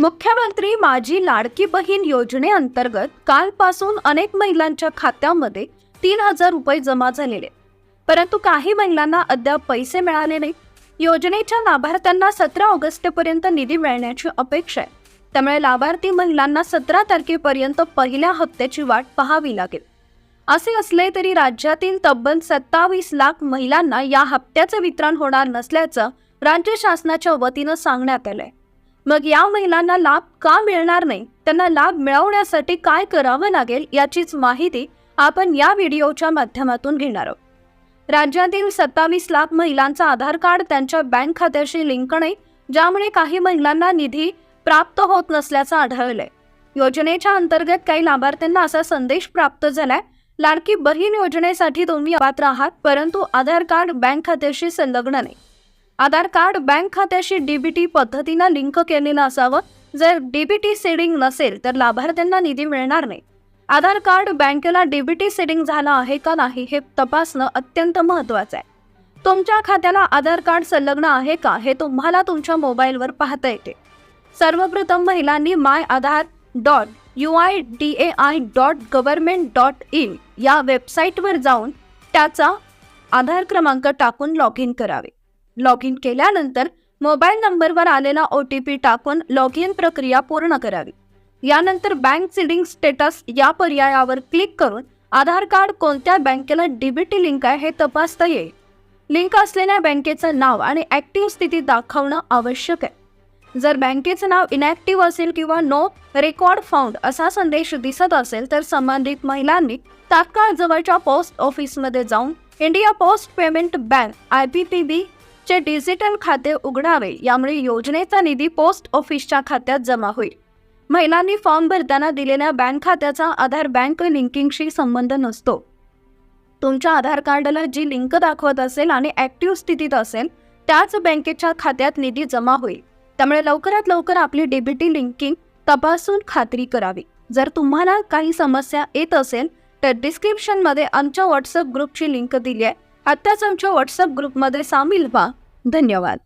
मुख्यमंत्री माझी लाडकी बहीण योजनेअंतर्गत कालपासून अनेक महिलांच्या खात्यामध्ये तीन हजार रुपये जमा झालेले. परंतु काही महिलांना अद्याप पैसे मिळाले नाही योजनेच्या लाभार्थ्यांना सतरा ऑगस्टपर्यंत निधी मिळण्याची अपेक्षा आहे. त्यामुळे लाभार्थी महिलांना सतरा तारखेपर्यंत पहिल्या हप्त्याची वाट पाहावी लागेल. असे असले तरी राज्यातील तब्बल सत्तावीस लाख महिलांना या हप्त्याचे वितरण होणार नसल्याचं राज्य शासनाच्या वतीनं सांगण्यात आलंय. मग या महिलांना लाभ का मिळणार नाही? त्यांना लाभ मिळवण्यासाठी काय करावं लागेल याचीच माहिती आपण या व्हिडिओच्या माध्यमातून घेणार आहोत. राज्यातील सत्तावीस लाख महिलांचा आधार कार्ड त्यांच्या बँक खात्याशी लिंक नाही ज्यामुळे काही महिलांना निधी प्राप्त होत नसल्याचं आढळलंय. योजनेच्या अंतर्गत काही लाभार्थ्यांना असा संदेश प्राप्त झालाय लाडकी बहीण योजनेसाठी तुम्ही पात्र आहात परंतु आधार कार्ड बँक खात्याशी संलग्न नाही. आधार कार्ड बँक खात्याशी डीबीटी पद्धतीनं लिंक केलेलं असावं. जर डीबीटी सेडिंग नसेल तर लाभार्थ्यांना निधी मिळणार नाही. आधार कार्ड बँकेला डीबीटी सेडिंग झालं आहे का नाही हे तपासणं अत्यंत महत्त्वाचं आहे. तुमच्या खात्याला आधार कार्ड संलग्न आहे का हे तुम्हाला तुमच्या मोबाईलवर पाहता येते. सर्वप्रथम महिलांनी my Aadhaar dot U I D A I dot government dot in या वेबसाईटवर जाऊन त्याचा आधार क्रमांक टाकून लॉग इन करावे. लॉग इन केल्यानंतर मोबाईल नंबरवर आलेला ओ टी पी टाकून लॉग इन प्रक्रिया पूर्ण करावी. यानंतर बँक सिडिंग स्टेटस या पर्यायावर क्लिक करून आधार कार्ड कोणत्या बँकेला डीबीटी लिंक आहे हे तपासता येईल. लिंक असलेल्या बँकेचं नाव आणि ॲक्टिव्ह स्थिती दाखवणं आवश्यक आहे. जर बँकेचं नाव इनॅक्टिव्ह असेल किंवा नो रेकॉर्ड फाउंड असा संदेश दिसत असेल तर संबंधित महिलांनी तात्काळ जवळच्या पोस्ट ऑफिसमध्ये जाऊन India post payment bank I P P B चे डिजिटल खाते उघडावे यामुळे योजनेचा निधी पोस्ट ऑफिसच्या खात्यात जमा होईल. महिलांनी फॉर्म भरताना दिलेल्या बँक खात्याचा आधार बँक लिंकिंगशी संबंध नसतो. तुमच्या आधार कार्डला जी लिंक दाखवत असेल आणि ॲक्टिव्ह स्थितीत असेल त्याच बँकेच्या खात्यात निधी जमा होईल. त्यामुळे लवकरात लवकर आपली डीबीटी लिंकिंग तपासून खात्री करावी. जर तुम्हाला काही समस्या येत असेल तर डिस्क्रिप्शनमध्ये आमच्या व्हॉट्सअप ग्रुपची लिंक दिली आहे. आत्ताच आमच्या व्हॉट्सअप ग्रुपमध्ये सामील व्हा. धन्यवाद.